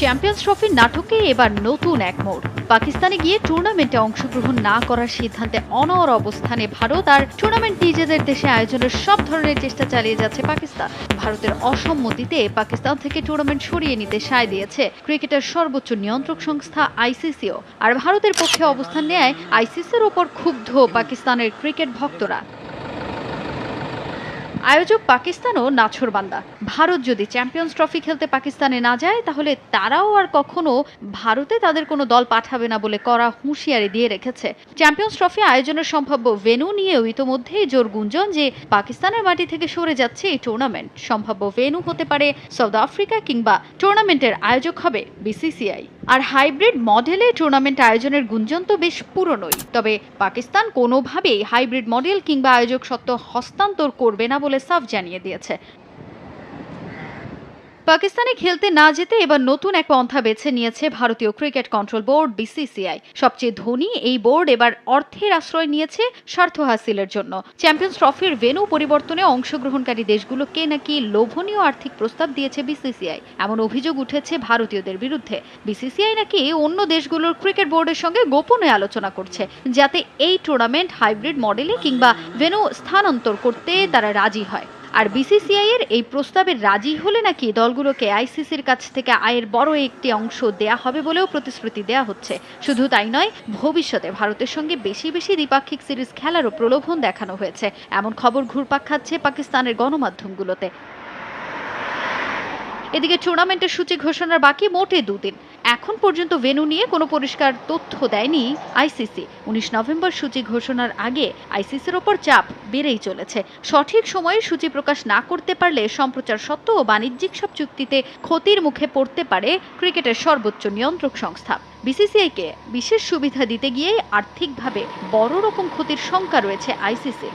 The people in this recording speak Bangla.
চ্যাম্পিয়ন্স ট্রফির নাটকে এবার নতুন এক মোড়। পাকিস্তানে গিয়ে টুর্নামেন্টে অংশগ্রহণ না করার সিদ্ধান্তে অনর অবস্থানে ভারত আর টুর্নামেন্ট নিজেদের দেশে আয়োজনের সব ধরনের চেষ্টা চালিয়ে যাচ্ছে পাকিস্তান। ভারতের অসম্মতিতে পাকিস্তান থেকে টুর্নামেন্ট সরিয়ে নিতে সায় দিয়েছে ক্রিকেটের সর্বোচ্চ নিয়ন্ত্রক সংস্থা আইসিসিও। আর ভারতের পক্ষে অবস্থান নেয় আইসিসির ওপর ক্ষুব্ধ পাকিস্তানের ক্রিকেট ভক্তরা। আয়োজক পাকিস্তানও নাছরবান্দা ভারত যদি চ্যাম্পিয়ন্স ট্রফি খেলতে পাকিস্তানে না যায়, তাহলে তারাও আর কখনো ভারতে তাদের কোনো দল পাঠাবে না বলে করা হুঁশিয়ারি দিয়ে রেখেছে। চ্যাম্পিয়ন্স ট্রফি আয়োজনের সম্ভাব্য ভেনু নিয়েও ইতোমধ্যেই জোর গুঞ্জন যে পাকিস্তানের মাটি থেকে সরে যাচ্ছে এই টুর্নামেন্ট সম্ভাব্য ভেনু হতে পারে সাউথ আফ্রিকা কিংবা টুর্নামেন্টের আয়োজক হবে বিসিসিআই। আর হাইব্রিড মডেলে টুর্নামেন্ট আয়োজনের গুঞ্জন তো বেশ পুরনোই। তবে পাকিস্তান কোনোভাবেই হাইব্রিড মডেল কিংবা আয়োজক সত্ত্ব হস্তান্তর করবে না বলে সাফ জানিয়ে দিয়েছে। পাকিস্তানে খেলতে না যেতে এবার নতুন এক পন্থা বেছে নিয়েছে ভারতীয় ক্রিকেট কন্ট্রোল বোর্ড, বিসিসিআই। সবচেয়ে ধনী এই বোর্ড এবার অর্থের আশ্রয় নিয়েছে স্বার্থ হাসিলের জন্য। চ্যাম্পিয়ন্স ট্রফির ভেনু পরিবর্তনে অংশগ্রহণকারী দেশগুলোকে নাকি লোভনীয় আর্থিক প্রস্তাব দিয়েছে বিসিসিআই। এমন অভিযোগ উঠেছে ভারতীয়দের বিরুদ্ধে। বিসিসিআই নাকি অন্য দেশগুলোর ক্রিকেট বোর্ডের সঙ্গে গোপনে আলোচনা করছে, যাতে এই টুর্নামেন্ট হাইব্রিড মডেলে কিংবা ভেনু স্থানান্তর করতে তারা রাজি হয়। আর বিসিসিআই এর এই প্রস্তাবে রাজি হলে নাকি দলগুলোকে আইসিসির কাছ থেকে আয়ের বড় একটি অংশ দেয়া হবে বলেও প্রতিশ্রুতি দেয়া হচ্ছে। শুধু তাই নয়, ভবিষ্যতে ভারতের সঙ্গে বেশি বেশি দ্বিপাক্ষিক সিরিজ খেলারও প্রলোভন দেখানো হয়েছে। এমন খবর ঘুরপাক খাচ্ছে পাকিস্তানের গণমাধ্যমগুলোতে। এদিকে টুর্নামেন্টের সূচি ঘোষণার বাকি মোটে দুদিন। এখন পর্যন্ত ভেন্যু নিয়ে কোনো পরিষ্কার তথ্য দেয়নি আইসিসি। উনিশ নভেম্বর সূচি ঘোষণার আগে আইসিসির ওপর চাপ বেড়েই চলেছে। সঠিক সময়ে সূচি প্রকাশ না করতে পারলে সম্প্রচার সত্ত্ব ও বাণিজ্যিক সব চুক্তিতে ক্ষতির মুখে পড়তে পারে ক্রিকেটের সর্বোচ্চ নিয়ন্ত্রক সংস্থা। বিসিসিআইকে বিশেষ সুবিধা দিতে গিয়ে আর্থিকভাবে বড় রকম ক্ষতির শঙ্কা রয়েছে আইসিসির।